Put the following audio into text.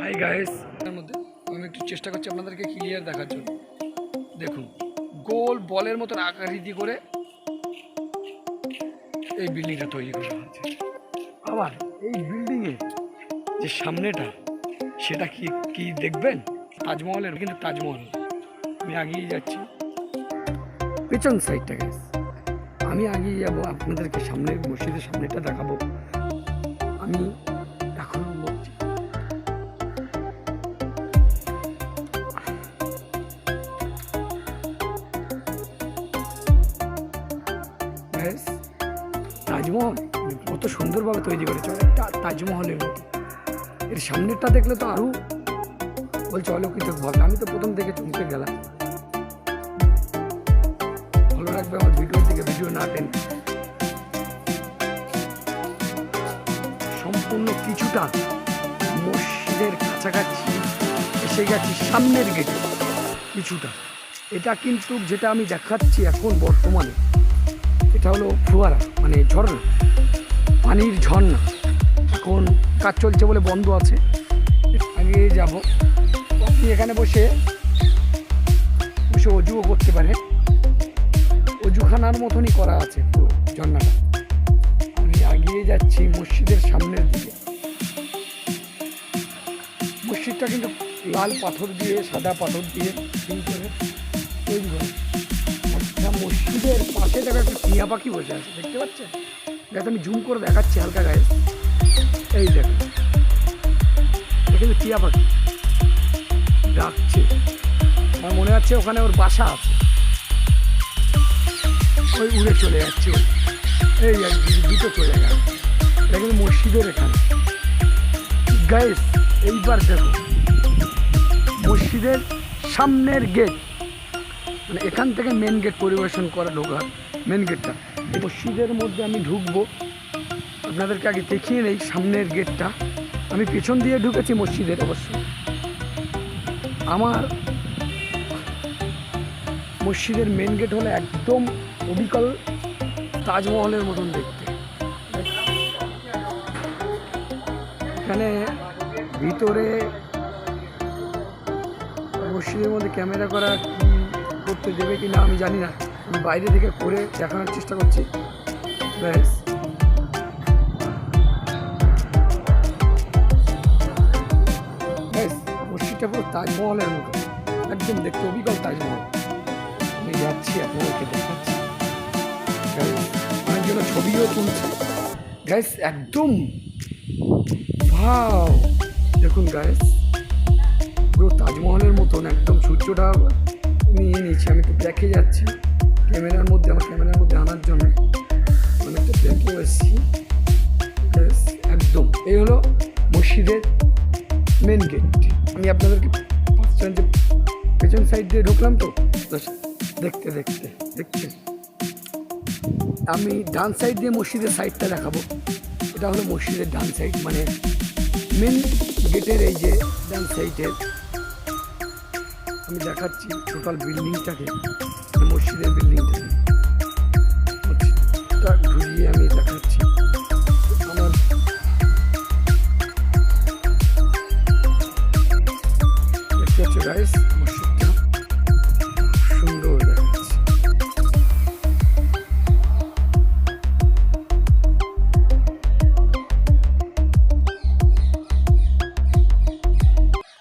Hi guys এর মধ্যে আমি একটু চেষ্টা করছি আপনাদেরকে ক্লিয়ার দেখার জন্য। দেখুন, গোল বলের মতন আকৃতি করে এই বিল্ডিংটা তৈরি করা হয়েছে। আবার এই বিল্ডিংয়ে যে সামনেটা, সেটা কি কি দেখবেন? তাজমহলের, কিন্তু তাজমহল আমি আগিয়ে যাচ্ছি। পেছন সাইডটা গেছে আমি আগিয়ে যাব, আপনাদেরকে সামনে, মসজিদের সামনেটা দেখাবো। আমি ব্যাস, তাজমহল কত সুন্দরভাবে তৈরি করেছে। একটা তাজমহলের মতো। এর সামনেরটা দেখলে তো আরও বলছে অলৌকিক ভাবে। আমি তো প্রথম থেকে চমকে গেলাম। ভালো লাগবে আমার ভিডিওর দিকে ভিডিও না টেন। সম্পূর্ণ কিছুটা মসজিদের কাছাকাছি এসে গেছি সামনের গেটে। কিছুটা। এটা কিন্তু যেটা আমি দেখাচ্ছি এখন বর্তমানে। এটা হলো ফোয়ারা মানে ঝর্ণা, পানির ঝর্ণা। এখন কাজ চলছে বলে বন্ধ আছে। আগে যাব। আপনি এখানে বসে বসে অজুও করতে পারেন। অজুখানার মতনই করা আছে পুরো ঝর্ণাটা। আমি এগিয়ে যাচ্ছি মসজিদের সামনের দিকে। মসজিদটা কিন্তু লাল পাথর দিয়ে, সাদা পাথর দিয়ে তৈরি করা। মসজিদের পাশে দেখো একটা টিয়া পাখি বসে আছে, দেখতে পাচ্ছেন? দেখ আমি জুম করে দেখাচ্ছি হালকা গায়ে। এই দেখো। এটা টিয়া পাখি। ডাকছে। আমার মনে হচ্ছে ওখানে ওর বাসা আছে। ওই উড়ে চলে যাচ্ছে এই দুটো চলে গেল। কিন্তু মসজিদের এখানে। গাইস এইবার দেখো। মসজিদের সামনের গেট মানে এখান থেকে মেন গেট পরিবেশন করা ঢোকার মেন গেটটা মসজিদের মধ্যে আমি ঢুকবো। আপনাদেরকে আগে দেখিয়ে নেই সামনের গেটটা আমি পেছন দিয়ে ঢুকেছি মসজিদের অবশ্য। আমার মসজিদের মেন গেট হলো একদম অবিকল তাজমহলের মতন দেখতে। এখানে ভিতরে মসজিদের মধ্যে ক্যামেরা করা করতে দেবে কি না আমি জানি না। আমি বাইরে থেকে করে দেখানোর চেষ্টা করছি। ব্যাস। ব্যাস মসজিদটা পুরো তাজমহলের মতো। একদম দেখতে অবিকল তাজমহল। আমি যাচ্ছি, আপনাদেরকে দেখাচ্ছি। অনেকজন ছবিও তুলছে। গ্যাস একদম। ভাও দেখুন গ্যাস পুরো তাজমহলের মতন, একদম সূর্যটা নিয়ে নিয়েছি। আমি তো দেখে যাচ্ছি। ক্যামেরার মধ্যে, আমার ক্যামেরার মধ্যে আনার জন্য। আমি তো দেখেও এসেছি একদম। এই হলো মসজিদের মেন গেট আমি আপনাদেরকে পেছন সাইড দিয়ে ঢুকলাম তো দেখতে দেখতে দেখতে। আমি ডান সাইড দিয়ে মসজিদের সাইডটা দেখাবো। এটা হলো মসজিদের ডান সাইড মানে মেন গেটের এই যে ডান সাইডের আমি দেখাচ্ছি টোটাল বিল্ডিংটাকে মানে মসজিদের বিল্ডিংটাকে ঘুরিয়ে আমি দেখাচ্ছি। আমার দেখতে গাইস